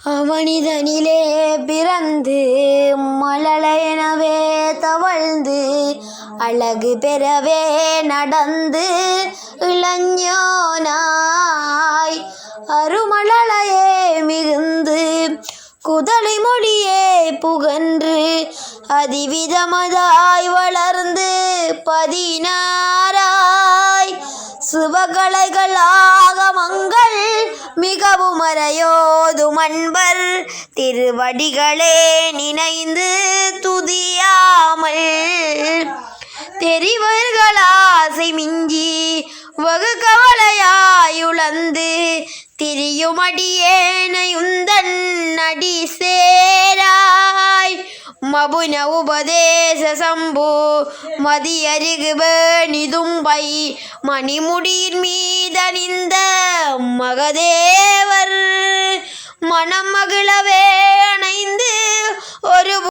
அவனிதனிலே பிறந்து மழலையெனவே தவழ்ந்து அழகு பெறவே நடந்து இளஞானாய் அருமழலையே மிகுந்து குதலை மொழியே புகன்று அதிவிதமதாய் வளர்ந்து பதினா சிவகலைகள் ஆகமங்கள் மிகவும் அறையோதும் அன்பர். திருவடிகளே நினைந்து துதியாமல் தெரிவர்களாசை மிஞ்சி வகு கவலையாயுழந்து திரியுமடியேனையுந்தன் அடி சே மபுன உபதேச சம்பு மதியருகு வேணிதும்பை மணிமுடியின் மீதணிந்த மகதேவர் மனம் மகிழவே.